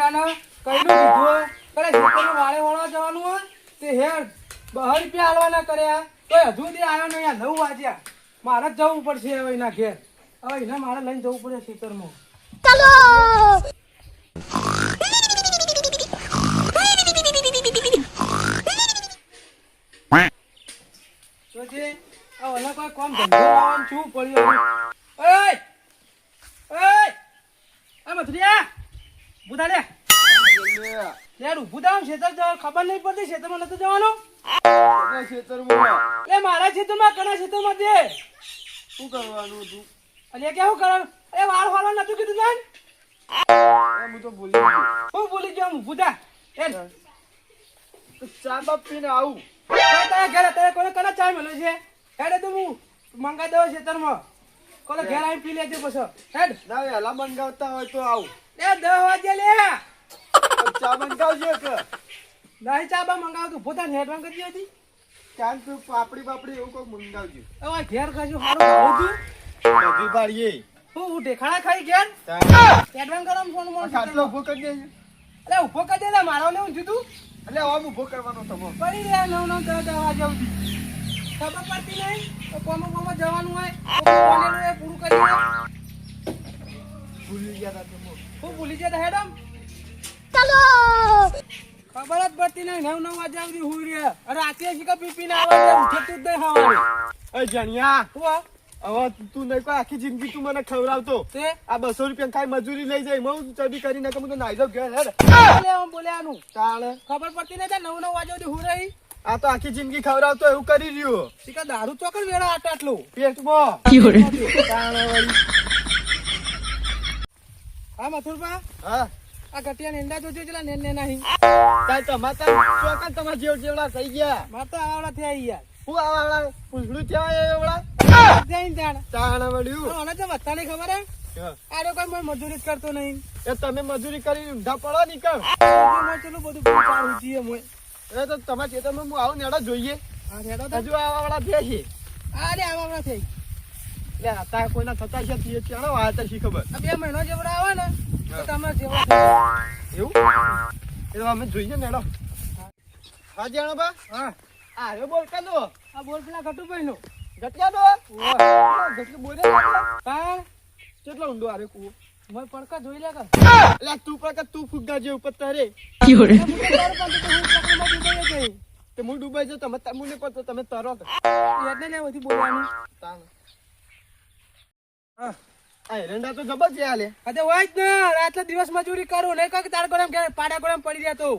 એરંડાને કઈનું કીધું કરે ખેતરમાં વાળે વળવા જવાનું હોય? તે હેર બહાર રૂપિયા હાલવાના કર્યા. તો હજુ તે આવ્યો નહીં આ નવ વાગ્યા. મારે જ જવું પડશે હવે એના ઘેર. હવે એને મારે લઈને જવું પડે ખેતરમાં. તો જે આ ઓલા કોઈ કામ ધંધો લાવવાનું શું પડ્યું? ઓય ઓય આ મથુરિયા બુધા લે યાર ઊભું થાવ ખેતર જવા ખબર નહીં પડતી ખેતરમાં નતું જવાનું? એ મારા ખેતરમાં કના ખેતરમાં દે શું કરવાનું હતું? અલ્યા કેવું કરવાનું? એ વાળ વાળવા નતું કીધું તને? હું તો ભૂલી ગયો. હું ભૂલી ગયો હું બુધા એ ચા બાપ પીને આવું. તારા ઘરે તારે કોને કના ચા મળ્યો છે? હેડે તો હું મંગાઈ દઉં ખેતરમાં કોને ઘેર આવી પી લેજે પછી. હેડ. ના વહેલા મંગાવતા હોય તો આવું. એ દસ વાગે લે. ચા મંગાવજો કે નહીં ચા બા મંગાવ તું પોતાને હેડવાન કરી હતી. ચાલ તું પાપડી પાપડી એવું કોક મંગાવજો. હવે ઘેર કશું સારું ભાવું છું બધી પાડીએ હું હું ઢેખાડા ખાઈ ઘેર. હેડવાન કરો ફોન મોન ખાટલો ઊભો કરી દેજો. અલે ઊભો કરી દે મારો ને હું જુદું? એટલે આમ ઊભો કરવાનો તમો પડી રહ્યા નવ નવ દસ દસ વાગે સુધી. ખબર પડતી નહીં તો કોમો કોમો જવાનું હોય. પૂરું કરી ભૂલી ગયા તા. હું ભૂલી જતા હેડમ. ખબર જ પડતી નહીં નવ નવ વાગ્યા સુધી હું રહ્યા અરે રાતે શીખા પીપી ના આવે ઉઠતું જ નહીં હવારે એ જણિયા. હું હવે તું નહીં કોઈ આખી જિંદગી તું મને ખવડાવતો. તે? આ બસો રૂપિયા ખાઈ મજૂરી લઈ જાય હું ચડી કરી નાખે હું તો નાઈ જાઉં ઘેર હેડ. બોલે આનું. તાણ. ખબર પડતી નહીં ત્યાં નવ નવ વાગ્યા સુધી હું રહી? આ તો આખી જિંદગી ખવડાવતો એવું કરી રહ્યો. શીખા દારૂ ચોકર વેળા આટલો. આટલો પેટમાં. હા મથુરભા? હા. આ ગટિયા નેંડા જોજો જેલા નેન નેના હી તાય તો માતા ચોકન તમાર જેવ જેવડા થઈ ગયા. માતા આવડા થયા યાર. હું આવા પૂછડું થયા એવડા જઈન જાણ. તાણ વળ્યું ઓને તો વત્તાની ખબર હે. હા. કોઈ મને મજૂરી જ કરતો નહીં. એ તમે મજૂરી કરી ઊંધા પડો નીકળ મેં ચલો બધું પૂછાડું છીએ મોય. એ તો તમારા ખેતરમાં હું આવું નેડા જોઈએ. આ નેડા તો હજુ આવા વાળા થયા છે. આ રે આવડા થઈ એટલે હતા કોઈના થતા છે તે ચાલો આ તો ખબર? બે મહિનો જેવડા આવે ને તો તમે જેવડા એવું? એ તો અમે જોઈએ નેડો હા જાણો બા હા. આ રે બોલ કાનો આ બોલ પેલા ગટુભાઈ નો ગટિયા દો ગટલું બોલે તાણ કેટલો ઊંડો આરે કુવો? મોય પડકા જોઈ લે કર એટલે તું પર તું ફુગ્ગા જે ઉપર તારે. પણ તો હું ડૂબાઈ તે જાઉં તમે તમને પર તમે તરો કે એટલે ને બધી બોલવાનું. એરંડા તો જબર છે આલે અરે હોય જ ને રાતના દિવસ મજૂરી કરું નહીં કહે તાર ગોળામ પાડા ગોળામ પડી રહ્યા તો.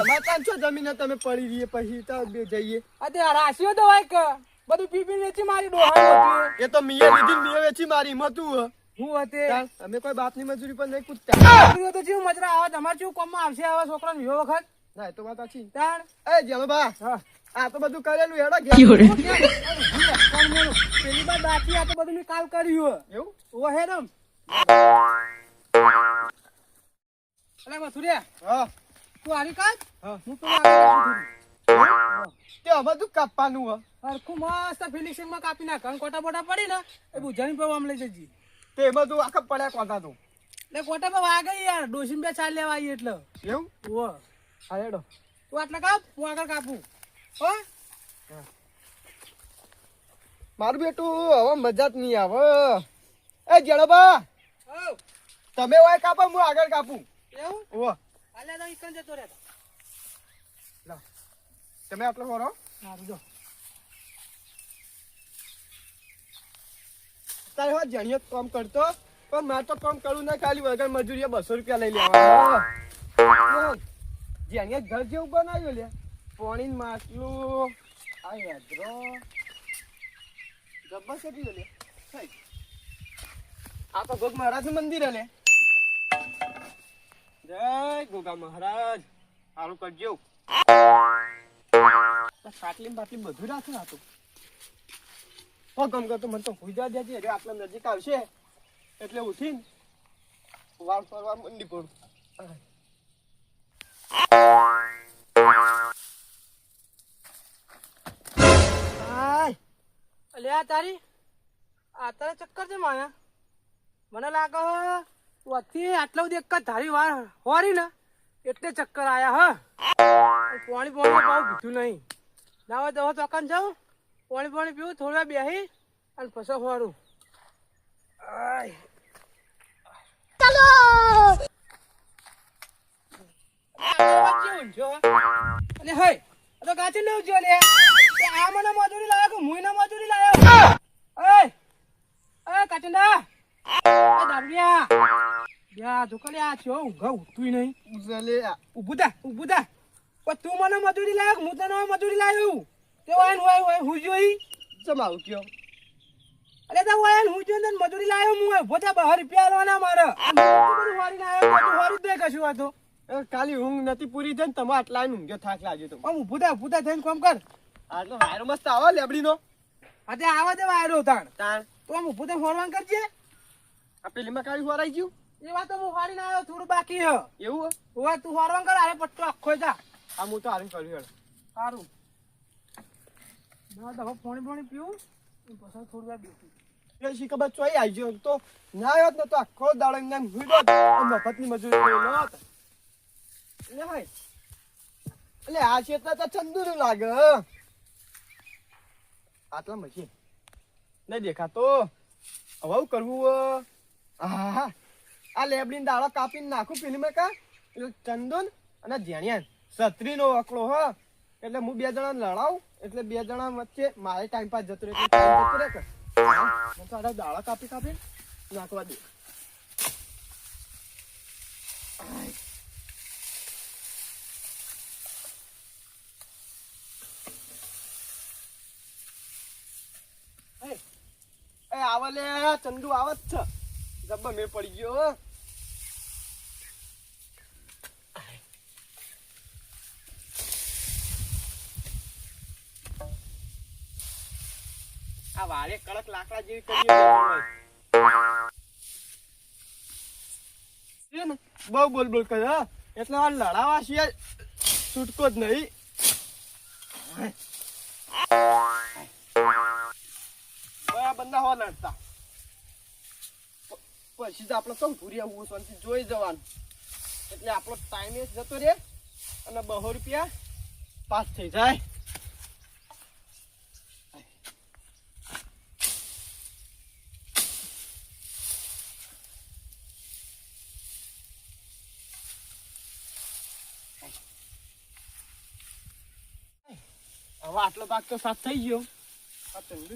અમારે છો જમીન તમે પડી રહીએ પછી તો બે જઈએ. અતે રાશિયો તો હોય કે બધું પી પી વેચી મારી ડોહાણ એ તો મીએ લીધી મીએ વેચી મારી મતું હું. હતે? અમે કોઈ બાપની મજૂરી પર નહીં કૂદતા. તો જેવું મજરા આવે તમારે જેવું કોમમાં આવશે આવા છોકરાને વિવો વખત? ના એ તો વાત સાચી. તાણ? એ જેલો બા હા. આ તો બધું કરેલું હેડો ઘેર. કોણ પેલી બાર બાકી આ તો બધું મેં કાલ કર્યું એવું? ઓ હેડમ અલે મથુરિયા હા. તું આરી કાઢ હું. પેલા કાપું તે બધું કાપવાનું હ. હરખું મસ્ત ફિનિશિંગમાં કાપી નાખ. અને કોટા બોટા પડી ને એ બુજાની પર આમ લઈ જજી. તે બધું આખા પડ્યા કોતા તો. એટલે કોટા પર વાગે યાર. ડોસીમ બે ચાલ લેવા એટલે. એવું? ઓ હા હેડો. તું આટલા કાપ હું આગળ કાપું. હો? મારું બેટું હવે મજા જ નહીં આવે. એ જડબા તમે વાય કાપો હું આગળ કાપું. એવું? ઓ હાલે તો ઈકન જતો રહે લા. તમે આટલો કરો સારું જો. તારે હવે જણિયત કામ કરતો પણ મારે તો કામ કરવું ના ખાલી વગર મજૂરી બસો રૂપિયા લઈ લેવા જણિયત ઘર જેવું બનાવ્યું લે. પાણી માટલું આ યાદરો. જબ્બર છે લે થઈ. આ તો ગોગ મહારાજનું મંદિર હલે જય ગોગા મહારાજ. સારું કરજો. ખાટલી બાટલી બધું રાખે આ તો. ગમ કરતો મને તો હુજા દેજે. એટલે આટલા નજીક આવશે. એટલે ઉઠીને વાળ ફરવા મંડી પડું. આ તારી. આ તારે ચક્કર છે માયા. મને લાગે તું અત્યારે આટલા બધી એક ધારી વાર હોરી ને એટલે ચક્કર આયા હ. પાણી પાણી પાવ પીધું નહીં. ના હોય દવા ચોકાન જાઉં. પાણી પાણી પીવું થોડા બેહી અને પછી હોરું. આય. અને હે? તો કાચી નું જો લે આ મને મજૂરી લાવ્યો કે ને મજૂરી લાવ્યો એ એ કાચંડા એ દારૂડિયા. યા જોકલે આ છો ઊંઘા ઉઠતું નહીં. ઉઝલે. ઊભું થા ઊભું થા. તું મને મજૂરી લાવ્યો કે હું તને મજૂરી લાવ્યો તે વાયન હોય હોય હું જોઈ. ચમ આવું કયો. અરે તો વાયન હું જોઈ તને મજૂરી લાવ્યો હું ઊભો થા બહાર રૂપિયા લેવાના મારે. હું વારીને આવ્યો તો વારી દે કશું હતો કાલી ઊંઘ નથી પૂરી થઈ ને તમે આટલા ઊંઘ્યો થાક લાગ્યો તો. ઊભું થા ઊભું થા થઈને કામ કર. આટલો વાયરો મસ્ત આવો લેબડીનો. આજે આવા દે વાયરો તાણ તાણ. તો આમ ઊભું થઈને ફોરવાન કરજે. આ પેલીમાં કાળી હોરાઈ ગયું? એ વાત તો હું વારીને આવ્યો થોડું બાકી હ. એવું હોવા તું ફોરવાન કર આરે પટ્ટો આખો જા. આ હું તો હારું કર્યું હેડ. સારું ના તો પાણી પાણી પીવું. પછી થોડી વાર બેસું શી ખબર ચોઈ આવી તો ના આવ્યો ને તો આખો દાડો એમને હુઈ દોત મજૂરી કરી લો એટલે આ ક્ષેત્ર તો ચંદુનું લાગે. આટલા મશીન નહીં દેખાતો. હવે કરવું હં? આ લેબડીન દાળો કાપીને નાખું પેલી કા? એટલે ચંદુન અને ધ્યાનિયાન સત્રીનો અકડો હ. એટલે હું બે જણા લડાવ એટલે બે જણા વચ્ચે મારે ટાઈમ પાસ જતો રહે એટલે દાડા કાપી કાપી નાખવા દે આય. એ, એ આવા લે ચંદુ આવત છે. જબ્બા મેં પડી ગયો આ વારે કડક લાકડા જેવી કરી બહુ બોલ બોલ કરે એટલે લડાવા સિવાય છૂટકો જ નહીં. બંદા હો લડતા પછી જ આપણે તો ભૂરી આવું શાંતિ જોઈ જવાનું. એટલે આપણો ટાઈમ જતો રહે અને બહો રૂપિયા પાસ થઈ જાય. હવે આટલો ભાગ તો સાફ થઈ ગયો. આ ચંદુ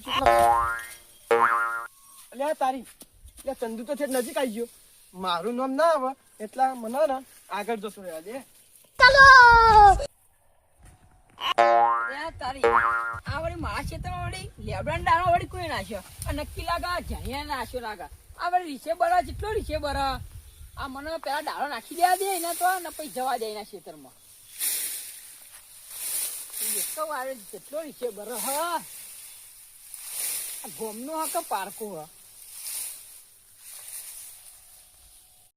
કેટલો તારી એટલે ચંદુ તો છે નજીક આવી ગયો. મારું નામ ના આવે એટલા મને ને આગળ જતો રહ્યા દે. ચાલો! તારી આ વળી મારા ક્ષેત્રમાં વળી લેબડાન ડાળો વળી કોઈ નાખ્યો આ નક્કી લાગા જાણ્યા નાખ્યો લાગા. આ વળી રીસે બરા જેટલો રીસે બરા. આ મને પેલા ડાળો નાખી દેવા દે એના તો ને પછી જવા દે એના ક્ષેત્રમાં. જેટલો રીસે બરા હ. ગોમનો હક પારકો હ?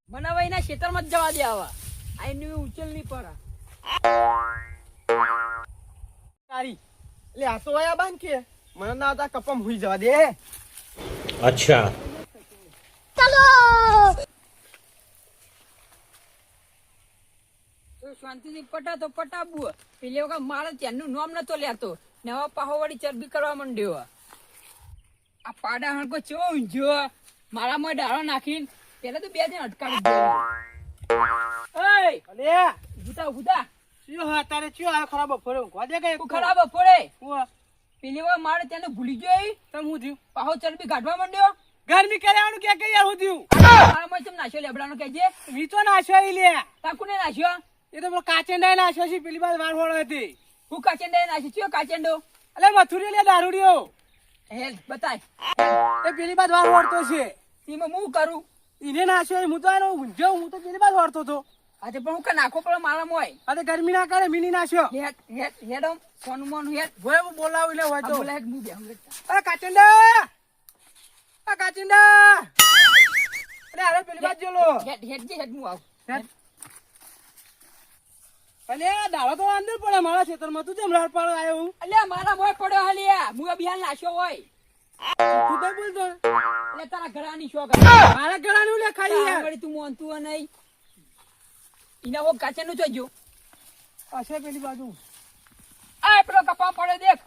મને હવે એના ખેતરમાં જ જવા દે આવા. આ એની ઉચેલ નહીં તારી. એટલે આ તો આયા બાન કે. મને ના હતા કપમ હુઈ જવા દે. અચ્છા. ચલો! શાંતિથી પટા તો પટાબુ. પેલી વખત મારે ત્યાંનું નામ નતો લેતો. ને હવે ચરબી કરવા માંડ્યો. આ પાડા હણકો ચો ઊંઝ્યો મારામાં ડાળો નાખીને પેલા તો બે જણ અટકાવી દીધો. અલે! ગુતા ગુતા શું હા તારે શું આ ખરાબ બપોરે ઊંઘવા દે કે? ખરાબ હું? પેલી વાર મારે તેને ભૂલી ગયો. તમ હું થયું? પાહો ચરબી કાઢવા માંડ્યો. ગરમી કર્યાનું કે કે યાર હું થયું? મારામાં તમ નાશ્યો લેબડાનો કહેજે વીચો નાશ્યો ઈ લે. તાકુને નાશ્યો એ તો કાચેંડા નાશ્યો છે પેલી બાદ વાર વાળો હતી. હું કાચેંડા નાશ્યો કાચેંડો? અલે મથુરી લે દારૂડિયો. હે બતાય. એ પેલી બાદ વાર વાળતો છે. એમાં હું કરું? એને નાશ્યો હું તો એનો ઊંઝો હું તો પેલી બાદ વાળતો હતો. આજે પણ હું કે નાખો પડે મારા હોય. આજે ગરમી ના કરે મીની નાશ્યો હેડ હેડ હેડ આમ સોનું મોનું હેડ. ભોય હું બોલાવી એટલે હોય તો બોલાય હું બેહું? અરે કાચિંડા! અરે કાચિંડા! અરે અરે પેલી બાદ જોલો હેડ હેડ હેડ હું આવું. હેડ. અલે દાડો તો અંદર પડે મારા ખેતરમાં. તું જેમ રાડ પાડો આવ્યો હું? અલ્યા મારા મોય પડ્યો હાલી હું બિહાર નાખ્યો હોય. તું તો બોલતો એટલે તારા ઘરાની શોખ મારા ગળાનું લે ખાઈ યાર. તું મોનતું નહીં. એના વો કાચેનું જોજો પાછળ પેલી બાજુ. આ પેલો કપા પડે દેખ.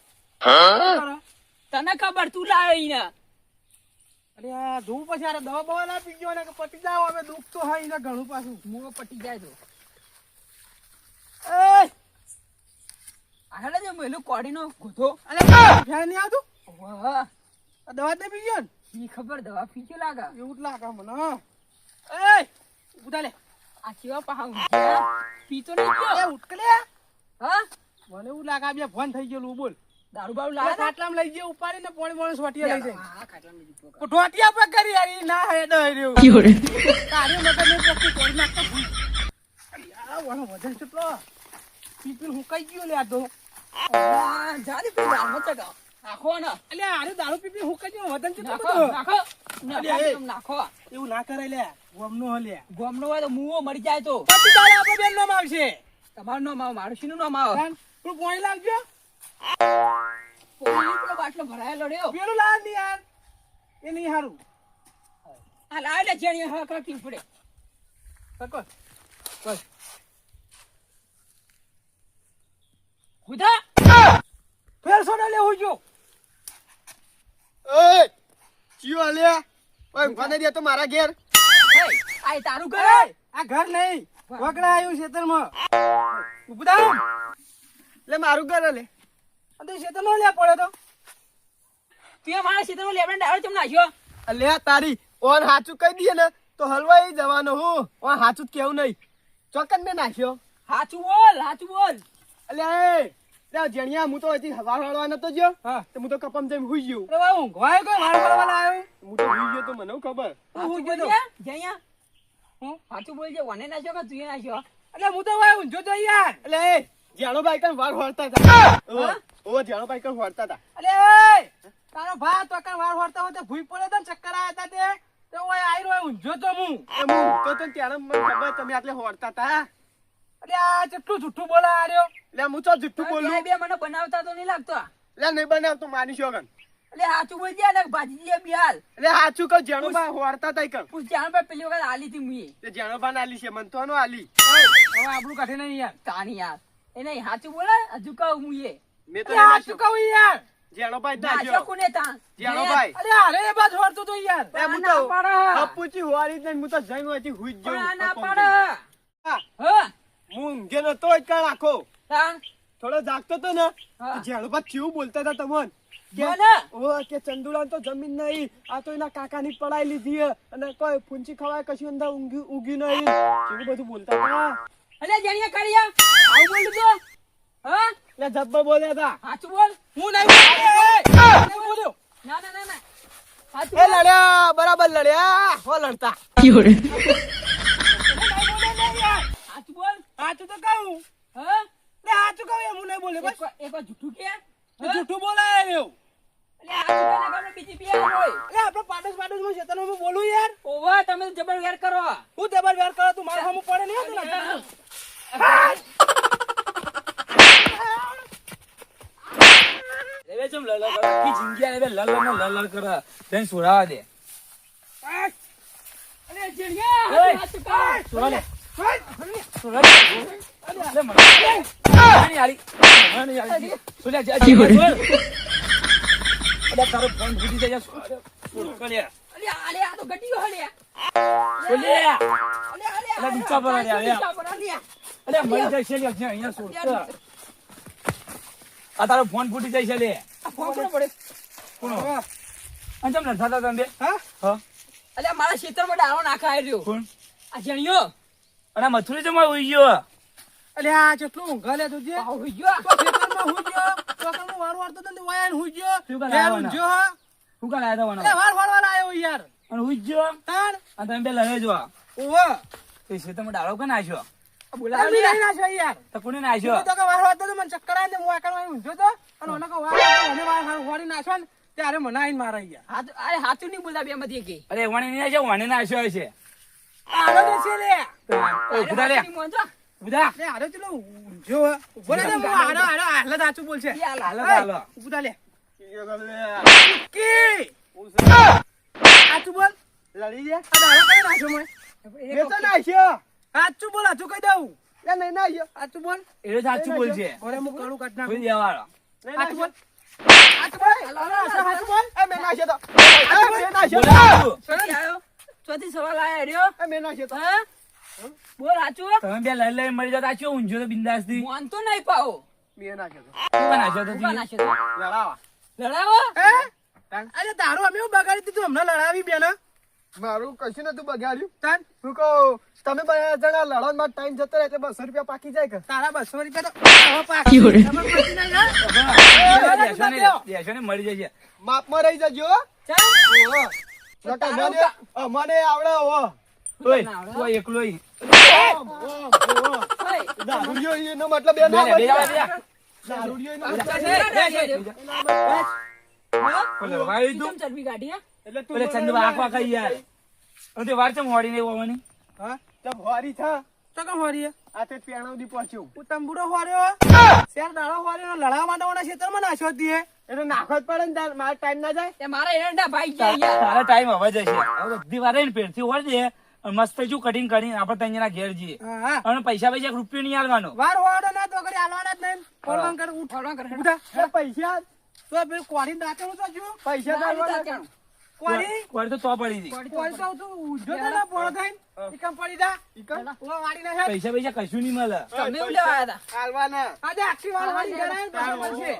તને ખબર તું લાવે ઇના અરે આ ધૂપ પછી દવા બવા ના પી ગયો ને પટી જાવ હવે દુઃખ તો હા ઇના ઘણું પાછું. મુઓ પટી જાય તો. આગળ જે કોડીનો ગોધો. અરે ફેર નહીં આવતું? વાહ દવા જ પી ગયો ને? ઈ ખબર દવા ફીકે લાગે. એવું જ લાગે મને હં. એય! લે. આ કેવા પહાવ પીતો નહીં ગયો? ઉઠ કે હા? મને એવું લાગે બે ફોન થઈ ગયેલું બોલ. દારૂ બારૂ લાવે ખાટલામાં લઈ ને ઉપાડીને પોણી પોણી સોટીએ લઈ જાય. ઢોટિયા પર કરી યાર ઈ ના હે ડર રહ્યો. તારી મગજ ને પછી કરી નાખતો ભૂલ. યાર વાળો વજન કેટલો પીપીલ હુકાઈ ગયો લે આ પી મત. નાખો ને અલે આરે દારૂ પીપી વજન કેટલો નાખો નાખો. નાખો નાખો એવું ના કરાય લે ગોમનો હલે ગોમનો હોય તો મુઓ મરી જાય તો. પછી તારે આપણે બેન નામ આવશે. તમારું નામ આવે મારું શીનું નામ આવે. પોણી લાવજો. કોઈ પેલો બાટલો ભરાયેલો રહ્યો પેલું લાવની યાર. એ નહીં હારું. આ લાવે લે જેણી હા કરતી પડે સકો બસ ખુદા ફેર સોડા લેવું જો એ ચિયો ઓય મને દે તો મારા ઘેર આ તારું ઘર આ ઘર નહીં વગડા આવ્યું ખેતરમાં થાવ લે મારું ઘર લે અને તે ખેતરમાં લે પડે તો તું મારા ક્ષેત્રમાં લેબડા ડાળો ચમ નાખ્યો અલ્યા તારી ઓન હાચું કહી દઈએ ને તો હલવાઈ જવાનો હું ઓન હાચું કેવું નહીં ચોકન મેં નાખ્યો હાચું બોલ હાચું બોલ અલ્યા જણિયા હું તો હજી હવા હળવા નતો ગયો. તો હું તો કપમ જઈને હુઈ ગયો. અરે ભાઈ ઊંઘ હોય કોઈ માર પડવા આવ્યો? હું તો હુઈ ગયો તો મને ખબર? હાચું કીધું? બોલજે હું? હાચું બોલજે વને નાખ્યો કે તું નાખ્યો એટલે હું તો ભાઈ ઊંઝો તો યાર. એટલે એ ભાઈ કઈ વાર હોરતા હતા. ઓવો, હા? ભાઈ કઈ હોરતા હતા. અલે તારો ભા તો કણ વાર વાળતા હોય તો ભૂઈ પડે તો ચક્કર આવ્યા હતા તે તો ઓય ઊંઝો તો હું એમ હું તો તો ત્યારે મને ખબર તમે આટલે હોરતા હતા. અલે આ કેટલું જુઠ્ઠું બોલા આર્યો એટલે હું તો જુઠ્ઠું બોલું. બે મને બનાવતા તો નહીં લાગતો. એટલે નહીં બનાવતો માનીશો કન એટલે હાચું બોલજે ને ભાજી બિહાલ. એટલે હાચું કહું જાણો ભાઈ હોરતા હતા કન પૂછ જાણ પર પેલી વખત આલી હતી મુએ. તે જાણો ભાઈ આલી છે મન તો આનો આલી. હવે આપણું કાઢે નહીં યાર. તાની યાર. એ નહીં હાચું બોલે હજુ કહું મુએ. મેં તો કહું યાર. જાણો ભાઈ નાખ્યો નાખ્યો કોને તાં જાણો ભાઈ. અરે એ તો યાર. એ હું ના તો પાડે. અપુચી હોવારી જ નહીં, હું તો જઈને હજી હુઈ જ પણ ના કપમ હા, હા હું ઊંઘેલો તો જ કાળ આખો થોડો જાગતો તો ને જેણો ભાઈ કેવું બોલતા હતા તમને. કે બોલે. ઓ કે ચંદુલાન તો જમીન નહીં. આ તો એના કાકાની પડાઈ લીધી અને કોઈ ફૂંચી ખવાય કશું અંદર ઊંઘી નહીં. બધું બોલતા હતા. અલે જણિયા કાઢ્યા આવું બોલું તો હા? એટલે જબ્બર બોલ્યા હતા. બોલ. હું નહીં બોલ્યો. ના ના ના ના. એ લડ્યા બરાબર લડ્યા. હો લડતા. સાચું તો કહું. હા? લે કહું એમ નહીં બોલે બસ. એક વાર- જૂઠું કે? જૂઠું બોલાય રહ્યો હાચું છોડાવા દે. તારો ફોન ફૂટી જાય, છે. આ તારો ફોન ફૂટી જાય છે લે ફોન કોને પડે કોણ તમે હા હા અલે મારા ક્ષેત્રમાં ડાળો નાખાય રહ્યો કોણ આ જણિયો અને મથુરી જમા હોઈ ગયો. અલે આ જેટલું ઊંઘા લે તું જે. હોઈ ગયો? તો ખેતરમાં હોઈ ગયો. ચોકરમાં વાર વાર તો તને વાયા હોઈ ગયો. શું કામ ઘેર લાવવાના? હા. શું કાલ આવ્યા અલે વાર વાર વાળવાના આયો યાર. અને હોઈ ગયો? તાણ? અને તમે બે લડે જો ઓહો. તે તમે ડાળો કે નાખ્યો? નહીં નાખ્યો યાર. તો કોને નાખ્યો? તો કે વાર વાળતો હતો મને ચક્કર આવે ને હું આકર વાળી તો. અને મને કે વાર વાર વાર નાખ્યો ત્યારે મને આઈને મારા યાર હાથ અરે હાથું નહીં બોલતા બે માંથી કે. અરે વાણી નાખ્યો વાણી નાખ્યો છે આરો દે છે લે. ઓય, ઊભા રે ઊભા લે આરો ચલો. ઊભો રે ને હું આરો આરો આહલા દાચું બોલશે યાર હાલો હાલો થા લે. લડી કી સાચું બોલ. જાય આ દાડો કઈ નાખ્યો મેં મેં તો નાખ્યો. સાચું બોલ સાચું કહી દઉં. લે નહીં ના આવ્યો સાચું બોલ. એ તો બોલ બોલશે ઓરે હું કરું કાઢ નાખું. દેવાળો નહીં ના સાચું બોલ. આવ્યો. સાચું બોલ. એ મેં નાખ્યો તો. એ મેં નાખ્યો તો. ચોથી સવાલ આયા રહ્યો એ મેં નાખ્યો તો. હા? બોલ સાચું તમે બે લઈ લઈ મરી જતા છો ઊંઝો તો બિંદાસથી મોન તો નહીં પાવો મેં નાખ્યો તો. નાખ્યો તો તો. લડાવા. લડાવો? હે? અરે તારું અમે બગાડી દીધું હમણાં લડાવી બેન મારું કશું નતું બગાડ્યું. તાન. હું કહું તમે બધા જણા માં ટાઈમ જતો રહે એટલે બસો રૂપિયા પાકી જાય કે તારા બસો રૂપિયા તો પાકી. મળી જશે માપ માપમાં રહી જજો મને મને આવડે હો. ઓય તું એકલો દારૂડિયો એનો મતલબ ના. દારૂડિયો એનો? એટલે આખવા કઈ યાર. અને વાર ચમ હોડી હોવાની. હા? તો હોરી થા. તો કેમ હોરીએ? આ તે પેણો દી પહોંચ્યું. હું તંબુરો હોર્યો શેર દાડો હોર્યો ને લડાવા નાખ્યો જ દીએ. એટલે નાખો જ પડે ને તાર મારો ટાઈમ ના જાય મારા એરંડા ભાઈ ગયા યાર. ટાઈમ હવે જશે હવે બધી વાર ને પેડથી હોડી દે મસ્ત શું કટિંગ કરીને આપણે ત્યાં જણા ઘેર જઈએ હા, હા. અને પૈસા પૈસા રૂપિયો નહીં આલવાનો વાર હોડો ના તો કરી હાલવાના જ નહીં. ફોન કર, ઉઠ. ફોડવા કરે. ઉઠા. એ પૈસા તો પેલું કોળીને દાંતેલું તો જ્યું. પૈસા ના, તારવાના લીધા ક્યાં? કોળી? કોણ તો તો પડી હતી કોળી તો તું ઊંધો તો ના પોળો થઈને. ઈ પડી જા? ઈકન? ઓલો વાળી નાખે. પૈસા પૈસા કશું નહીં મળે તમે એવું લેવા હતા? આલવાના આજે આખી વાર વાળી ગણાય ને પાછો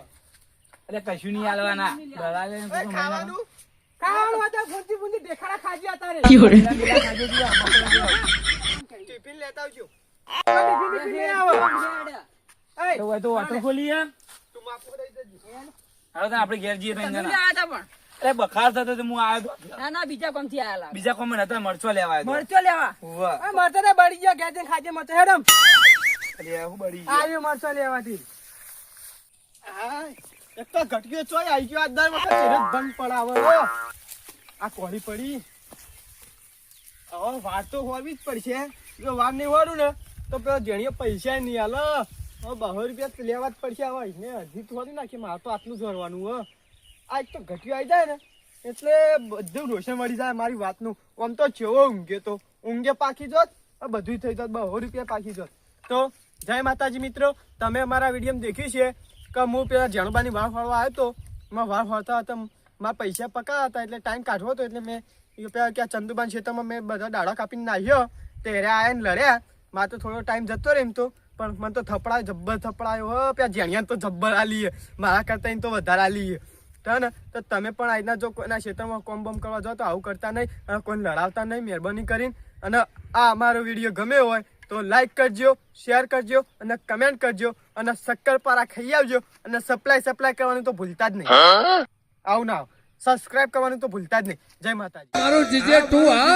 એટલે કશું નહીં હાલવાના દલાલે ખાવાનું ખાવાનું હોય તો ભૂંજી ભૂંજી દેખાડા ખાજી અત્યારે. ટિફિન લેતા આવજો ટિફિન નહીં આવે. લેડ્યા. તો હોય તો તું માપો રહી જજો હવે તો આપણે ઘેર જઈએ ત્રણ તમે જણા લેવા હતા પણ. અરે બખાર થતો તો હું આવ્યો ના ના બીજા કોમથી આયેલા. બીજા કોમ નતા મરચો લેવા મરચો લેવા. આ મરચાં તો બળી ગયા જઈને ખાજે મરચાં. હેડમ. અરે હું બળી ગયો. આવ્યો મરચો લેવાથી. હા એક તો ઘટક્યો ચોય આવી ગયો આ દર વખત એને બંધ પડાવે આ કોળી પડી. હવે વાર તો હોવી જ પડશે. જો વાર નહીં હોડું ને, તો પેલો જેણીએ પૈસા નહીં હાલો હવે બસો રૂપિયા લેવા જ પડશે હવે. ને હજી થોડી નાખી. મારે તો આટલું જ વળવાનું હો. આ એક તો ઘટ્યું આવી જાય ને, એટલે બધું રોશન મળી જાય મારી વાતનું. આમ તો જેવો ઊંઘે તો. ઊંઘે પાકી જોત બધું થઈ જાત. બસો રૂપિયા પાકી જોત. તો જય માતાજી મિત્રો, તમે અમારા વીડિયો દેખ્યું છે કે હું પેલા જણબાની વાળ ફાળવા આવ્યો હતો એમાં વાળ ફાળતા હતા મારા પૈસા પકા હતા, એટલે ટાઈમ કાઢવો હતો, એટલે મેં પેલા ક્યાં ચંદુબાન ખેતરમાં મેં બધા દાડા કાપીને નાહ્યો તે રે આયા ને લડ્યા. મારે તો થોડો ટાઈમ જતો રહે એમ તો, પણ મને તો થપડા જબ્બર થપડાયો, હો, પેલા જેણિયા તો જબ્બર આલી. મારા કરતા તો વધારે આલી ને, તો તમે પણ આજના જો કોઈના ક્ષેત્રમાં કોમ બોમ કરવા જાઓ તો આવું કરતા નહીં, અને કોઈને લડાવતા નહીં, મહેરબાની કરીને. અને આ અમારો વીડિયો ગમે હોય તો લાઈક કરજો, શેર કરજો, અને કમેન્ટ કરજો. અને શક્કરપારા ખાઈ આવજો અને સપ્લાય સપ્લાય કરવાનું તો ભૂલતા જ નહીં. આવું ના સબસ્ક્રાઇબ કરવાનું તો ભૂલતા જ નહીં. જય માતાજી. મારું જીજે તું હા?